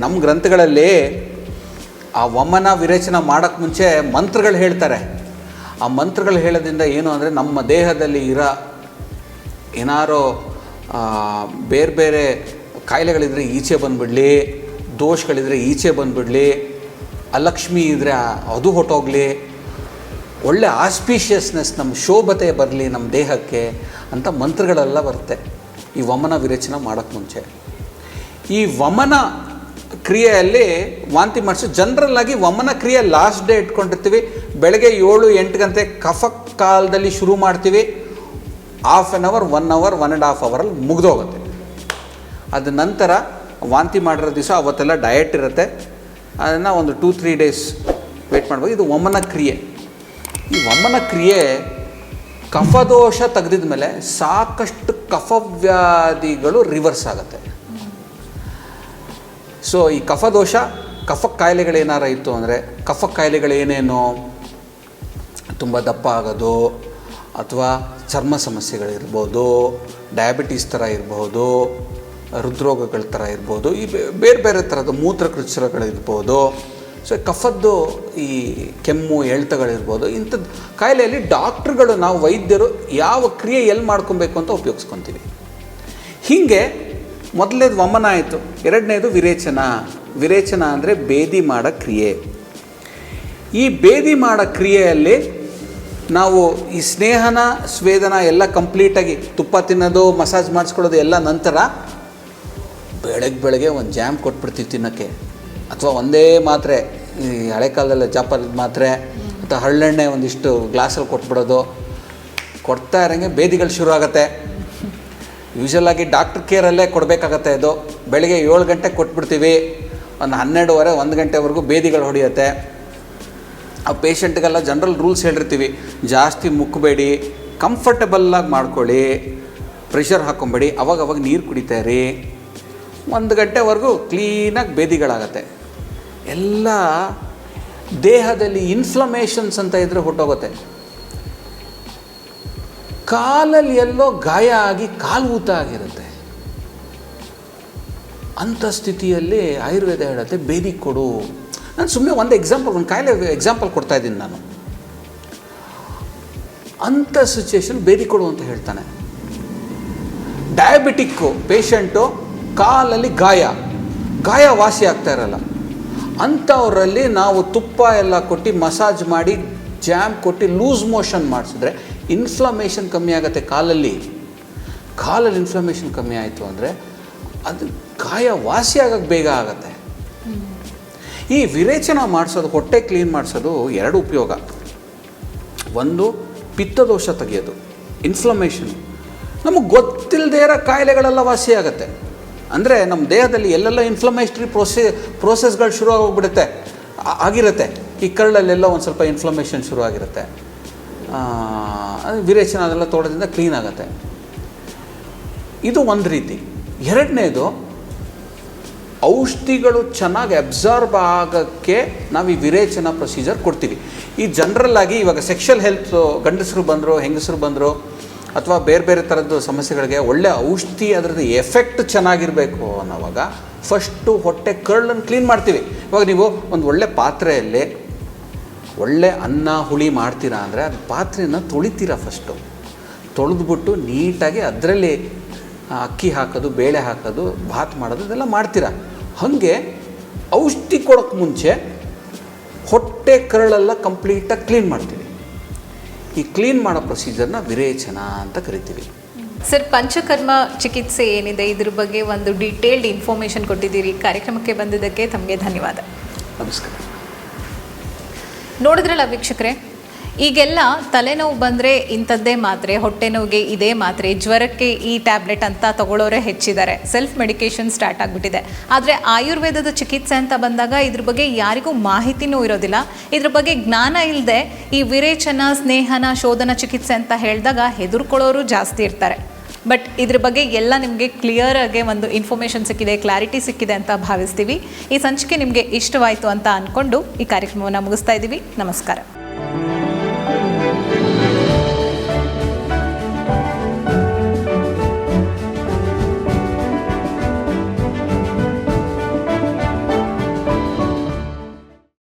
ನಮ್ಮ ಗ್ರಂಥಗಳಲ್ಲಿ ಆ ವಮನ ವಿರೇಚನ ಮಾಡೋಕ್ಕೆ ಮುಂಚೆ ಮಂತ್ರಗಳು ಹೇಳ್ತಾರೆ. ಆ ಮಂತ್ರಗಳು ಹೇಳೋದ್ರಿಂದ ಏನು ಅಂದರೆ ನಮ್ಮ ದೇಹದಲ್ಲಿ ಇರೋ, ಏನಾರೋ ಬೇರೆ ಬೇರೆ ಕಾಯಿಲೆಗಳಿದ್ರೆ ಈಚೆ ಬಂದುಬಿಡಲಿ, ದೋಷಗಳಿದ್ರೆ ಈಚೆ ಬಂದುಬಿಡಲಿ, ಅಲಕ್ಷ್ಮಿ ಇದ್ದರೆ ಅದು ಹೊಟ್ಟೋಗ್ಲಿ ಒಳ್ಳೆ ಆಸ್ಪೀಷಿಯಸ್ನೆಸ್ ನಮ್ಮ ಶೋಭತೆ ಬರಲಿ ನಮ್ಮ ದೇಹಕ್ಕೆ ಅಂತ ಮಂತ್ರಗಳೆಲ್ಲ ಬರುತ್ತೆ. ಈ ವಮನ ವಿರೇಚನ ಮಾಡೋಕ್ಕೆ ಮುಂಚೆ. ಈ ವಮನ ಕ್ರಿಯೆಯಲ್ಲಿ ವಾಂತಿ ಮಾಡಿಸಿ. ಜನರಲ್ ಆಗಿ ವಮನ ಕ್ರಿಯೆ ಲಾಸ್ಟ್ ಡೇ ಇಟ್ಕೊಂಡಿರ್ತೀವಿ. ಬೆಳಗ್ಗೆ ಏಳು ಎಂಟು ಗಂಟೆ ಕಫ ಕಾಲದಲ್ಲಿ ಶುರು ಮಾಡ್ತೀವಿ. Half an hour one hour one and half ಅವರಲ್ಲಿ ಮುಗಿದೋಗುತ್ತೆ. ಅದ ನಂತರ ವಾಂತಿ ಮಾಡಿರೋ ದಿವಸ ಅವತ್ತೆಲ್ಲ ಡಯಟ್ ಇರುತ್ತೆ. ಅದನ್ನು ಒಂದು ಟೂ ತ್ರೀ ಡೇಸ್ ವೇಟ್ ಮಾಡ್ಬೋದು. ಇದು ವಮನ ಕ್ರಿಯೆ. ಈ ವಮನ ಕ್ರಿಯೆ ಕಫದೋಷ ತೆಗೆದಿದ ಮೇಲೆ ಸಾಕಷ್ಟು ಕಫವ್ಯಾಧಿಗಳು ರಿವರ್ಸ್ ಆಗುತ್ತೆ. ಸೊ ಈ ಕಫದೋಷ ಕಫ ಕಾಯಿಲೆಗಳೇನಾರ ಇತ್ತು ಅಂದರೆ ಕಫ ಕಾಯಿಲೆಗಳೇನೇನು ತುಂಬ ದಪ್ಪ ಆಗೋದು ಅಥವಾ ಚರ್ಮ ಸಮಸ್ಯೆಗಳಿರ್ಬೋದು ಡಯಾಬಿಟೀಸ್ ಥರ ಇರ್ಬೋದು, ಹೃದ್ರೋಗಗಳ ಥರ ಇರ್ಬೋದು, ಈ ಬೇರೆ ಬೇರೆ ಥರದ ಮೂತ್ರಕೃಚ್ಛರಗಳಿರ್ಬೋದು ಸೊ ಕಫದ್ದು ಈ ಕೆಮ್ಮು ಎಳ್ತಗಳಿರ್ಬೋದು ಇಂಥದ್ದು ಕಾಯಿಲೆಯಲ್ಲಿ ಡಾಕ್ಟ್ರುಗಳು ನಾವು ವೈದ್ಯರು ಯಾವ ಕ್ರಿಯೆ ಎಲ್ಲಿ ಮಾಡ್ಕೊಬೇಕು ಅಂತ ಉಪಯೋಗಿಸ್ಕೊತೀವಿ. ಹೀಗೆ ಮೊದಲನೇದು ವಮನ ಆಯಿತು, ಎರಡನೇದು ವಿರೇಚನ. ವಿರೇಚನ ಅಂದರೆ ಬೇದಿ ಮಾಡೋ ಕ್ರಿಯೆ. ಈ ಬೇದಿ ಮಾಡೋ ಕ್ರಿಯೆಯಲ್ಲಿ ನಾವು ಈ ಸ್ನೇಹನ, ಸ್ವೇದನ ಎಲ್ಲ ಕಂಪ್ಲೀಟಾಗಿ ತುಪ್ಪ ತಿನ್ನೋದು, ಮಸಾಜ್ ಮಾಡಿಸ್ಕೊಳ್ಳೋದು ಎಲ್ಲ ನಂತರ ಬೆಳಗ್ಗೆ ಬೆಳಗ್ಗೆ ಒಂದು ಜಾಮ್ ಕೊಟ್ಬಿಡ್ತೀವಿ ತಿನ್ನೋಕ್ಕೆ. ಅಥವಾ ಒಂದೇ ಮಾತ್ರೆ, ಈ ಹಳೆ ಕಾಲದಲ್ಲಿ ಜಾಪದ ಮಾತ್ರೆ, ಅಥವಾ ಹರಳೆಣ್ಣೆ ಒಂದಿಷ್ಟು ಗ್ಲಾಸಲ್ಲಿ ಕೊಟ್ಬಿಡೋದು. ಕೊಡ್ತಾ ಇರೋಂಗೆ ಬೇದಿಗಳು ಶುರು ಆಗುತ್ತೆ ಯೂಶಲಾಗಿ ಡಾಕ್ಟ್ರ್ ಕೇರಲ್ಲೇ ಕೊಡಬೇಕಾಗತ್ತೆ ಇದು. ಬೆಳಿಗ್ಗೆ ಏಳು ಗಂಟೆಗೆ ಕೊಟ್ಬಿಡ್ತೀವಿ. ಒಂದು ಹನ್ನೆರಡುವರೆ, ಒಂದು ಗಂಟೆವರೆಗೂ ಬೇದಿಗಳು ಹೊಡೆಯುತ್ತೆ. ಆ ಪೇಷಂಟ್ಗೆಲ್ಲ ಜನರಲ್ ರೂಲ್ಸ್ ಹೇಳಿರ್ತೀವಿ. ಜಾಸ್ತಿ ಮುಕ್ಕಬೇಡಿ ಕಂಫರ್ಟಬಲ್ಲಾಗಿ ಮಾಡ್ಕೊಳ್ಳಿ ಪ್ರೆಷರ್ ಹಾಕ್ಕೊಂಬೇಡಿ ಅವಾಗ ಅವಾಗ ನೀರು ಕುಡಿತಾ ಇರಿ. ಒಂದು ಗಂಟೆವರೆಗೂ ಕ್ಲೀನಾಗಿ ಬೇದಿಗಳಾಗತ್ತೆ. ಎಲ್ಲ ದೇಹದಲ್ಲಿ ಇನ್ಫ್ಲಮೇಷನ್ಸ್ ಅಂತ ಇದ್ದರೆ ಹೊಟ್ಟೋಗುತ್ತೆ. ಕಾಲಲ್ಲಿ ಎಲ್ಲೋ ಗಾಯ ಆಗಿ ಕಾಲು ಊತ ಆಗಿರುತ್ತೆ. ಅಂಥ ಸ್ಥಿತಿಯಲ್ಲಿ ಆಯುರ್ವೇದ ಹೇಳುತ್ತೆ, ಬೇದಿ ಕೊಡು. ನಾನು ಸುಮ್ಮನೆ ಒಂದು ಎಕ್ಸಾಂಪಲ್ ಒಂದು ಕಾಯಿಲೆ ಎಕ್ಸಾಂಪಲ್ ಕೊಡ್ತಾ ಇದ್ದೀನಿ ನಾನು. ಅಂಥ ಸಿಚುವೇಶನ್ ಬೇದಿ ಕೊಡು ಅಂತ ಹೇಳ್ತಾನೆ. ಡಯಾಬಿಟಿಕ್ಕು ಪೇಷಂಟು ಕಾಲಲ್ಲಿ ಗಾಯ. ಗಾಯ ವಾಸಿ ಆಗ್ತಾ ಇರಲ್ಲ. ಅಂಥವರಲ್ಲಿ ನಾವು ತುಪ್ಪ ಎಲ್ಲ ಕೊಟ್ಟು ಮಸಾಜ್ ಮಾಡಿ ಜಾಮ್ ಕೊಟ್ಟು ಲೂಸ್ ಮೋಷನ್ ಮಾಡಿಸಿದ್ರೆ ಇನ್ಫ್ಲಮೇಷನ್ ಕಮ್ಮಿ ಆಗುತ್ತೆ ಕಾಲಲ್ಲಿ. ಕಾಲಲ್ಲಿ ಇನ್ಫ್ಲಮೇಷನ್ ಕಮ್ಮಿ ಆಯಿತು ಅಂದರೆ ಅದು ಗಾಯ ವಾಸಿ ಆಗೋಕ್ಕೆ ಬೇಗ ಆಗುತ್ತೆ. ಈ ವಿರೇಚನ ಮಾಡಿಸೋದು, ಹೊಟ್ಟೆ ಕ್ಲೀನ್ ಮಾಡಿಸೋದು ಎರಡು ಉಪಯೋಗ. ಒಂದು, ಪಿತ್ತದೋಷ ತೆಗೆಯೋದು ಇನ್ಫ್ಲಮೇಷನ್ ನಮಗೆ ಗೊತ್ತಿಲ್ಲದೇ ಇರೋ ಕಾಯಿಲೆಗಳೆಲ್ಲ ವಾಸಿ ಆಗುತ್ತೆ. ಅಂದರೆ ನಮ್ಮ ದೇಹದಲ್ಲಿ ಎಲ್ಲೆಲ್ಲ ಇನ್ಫ್ಲಮೇಷನರಿ ಪ್ರೊಸೆ ಪ್ರೋಸೆಸ್ಗಳು ಶುರು ಆಗೋಗ್ಬಿಡುತ್ತೆ. ಆಗಿರುತ್ತೆ. ಈ ಕರಳಲ್ಲೆಲ್ಲ ಒಂದು ಸ್ವಲ್ಪ ಇನ್ಫ್ಲಮೇಷನ್ ಶುರು ಆಗಿರುತ್ತೆ. ವಿರೇಚನ ಅದೆಲ್ಲ ತೋಟದಿಂದ ಕ್ಲೀನ್ ಆಗುತ್ತೆ. ಇದು ಒಂದು ರೀತಿ. ಎರಡನೇದು, ಔಷಧಿಗಳು ಚೆನ್ನಾಗಿ ಅಬ್ಸಾರ್ಬ್ ಆಗೋಕ್ಕೆ ನಾವು ಈ ವಿರೇಚನ ಪ್ರೊಸೀಜರ್ ಕೊಡ್ತೀವಿ. ಈ ಜನರಲ್ ಆಗಿ ಇವಾಗ ಸೆಕ್ಷುವಲ್ ಹೆಲ್ತ್ ಗಂಡಸರು ಬಂದರು, ಹೆಂಗಸರು ಬಂದರು, ಅಥವಾ ಬೇರೆ ಬೇರೆ ಥರದ್ದು ಸಮಸ್ಯೆಗಳಿಗೆ ಒಳ್ಳೆ ಔಷಧಿ ಅದರದ್ದು ಎಫೆಕ್ಟ್ ಚೆನ್ನಾಗಿರಬೇಕು ಅನ್ನೋವಾಗ ಫಸ್ಟು ಹೊಟ್ಟೆ ಕರ್ಳನ್ನು ಕ್ಲೀನ್ ಮಾಡ್ತೀವಿ. ಇವಾಗ ನೀವು ಒಂದು ಒಳ್ಳೆ ಪಾತ್ರೆಯಲ್ಲಿ ಒಳ್ಳೆ ಅನ್ನ ಹುಳಿ ಮಾಡ್ತೀರಾ ಅಂದರೆ ಅದು ಪಾತ್ರೆನ ತೊಳಿತೀರಾ ಫಸ್ಟು ತೊಳೆದ್ಬಿಟ್ಟು ನೀಟಾಗಿ ಅದರಲ್ಲಿ ಅಕ್ಕಿ ಹಾಕೋದು ಬೇಳೆ ಹಾಕೋದು ಭಾತ್ ಮಾಡೋದು ಇದೆಲ್ಲ ಮಾಡ್ತೀರಾ? ಹಾಗೆ ಔಷಧಿ ಕೊಡೋಕ್ಕೆ ಮುಂಚೆ ಹೊಟ್ಟೆ ಕರಳೆಲ್ಲ ಕಂಪ್ಲೀಟಾಗಿ ಕ್ಲೀನ್ ಮಾಡ್ತೀವಿ. ಈ ಕ್ಲೀನ್ ಮಾಡೋ ಪ್ರೊಸೀಜರ್ನ ವಿರೇಚನ ಅಂತ ಕರಿತೀವಿ. ಸರ್ ಪಂಚಕರ್ಮ ಚಿಕಿತ್ಸೆ ಏನಿದೆ? ಇದ್ರ ಬಗ್ಗೆ ಒಂದು ಡೀಟೇಲ್ಡ್ ಇನ್ಫಾರ್ಮೇಷನ್ ಕೊಟ್ಟಿದ್ದೀರಿ. ಕಾರ್ಯಕ್ರಮಕ್ಕೆ ಬಂದಿದ್ದಕ್ಕೆ ತಮಗೆ ಧನ್ಯವಾದ. ನಮಸ್ಕಾರ. ನೋಡಿದ್ರಲ್ಲ ವೀಕ್ಷಕರೇ? ಈಗೆಲ್ಲ ತಲೆನೋವು ಬಂದರೆ ಇಂಥದ್ದೇ ಮಾತ್ರೆ ಹೊಟ್ಟೆ ನೋವಿಗೆ ಇದೇ ಮಾತ್ರೆ, ಜ್ವರಕ್ಕೆ ಈ ಟ್ಯಾಬ್ಲೆಟ್ ಅಂತ ತಗೊಳ್ಳೋರೆ ಹೆಚ್ಚಿದ್ದಾರೆ. ಸೆಲ್ಫ್ ಮೆಡಿಕೇಶನ್ ಸ್ಟಾರ್ಟ್ ಆಗಿಬಿಟ್ಟಿದೆ. ಆದರೆ ಆಯುರ್ವೇದದ ಚಿಕಿತ್ಸೆ ಅಂತ ಬಂದಾಗ ಇದ್ರ ಬಗ್ಗೆ ಯಾರಿಗೂ ಮಾಹಿತಿನೂ ಇರೋದಿಲ್ಲ ಇದ್ರ ಬಗ್ಗೆ ಜ್ಞಾನ ಇಲ್ಲದೆ ಈ ವಿರೇಚನ, ಸ್ನೇಹನ, ಶೋಧನ ಚಿಕಿತ್ಸೆ ಅಂತ ಹೇಳಿದಾಗ ಹೆದರ್ಕೊಳ್ಳೋರು ಜಾಸ್ತಿ ಇರ್ತಾರೆ. ಬಟ್ ಇದ್ರ ಬಗ್ಗೆ ಎಲ್ಲ ನಿಮಗೆ ಕ್ಲಿಯರ್ ಆಗಿ ಒಂದು ಇನ್ಫಾರ್ಮೇಷನ್ ಸಿಕ್ಕಿದೆ ಕ್ಲಾರಿಟಿ ಸಿಕ್ಕಿದೆ ಅಂತ ಭಾವಿಸ್ತೀವಿ. ಈ ಸಂಚಿಕೆ ನಿಮಗೆ ಇಷ್ಟವಾಯಿತು ಅಂತ ಅಂದ್ಕೊಂಡು ಈ ಕಾರ್ಯಕ್ರಮವನ್ನು ಮುಗಿಸ್ತಾ ಇದ್ದೀವಿ ನಮಸ್ಕಾರ.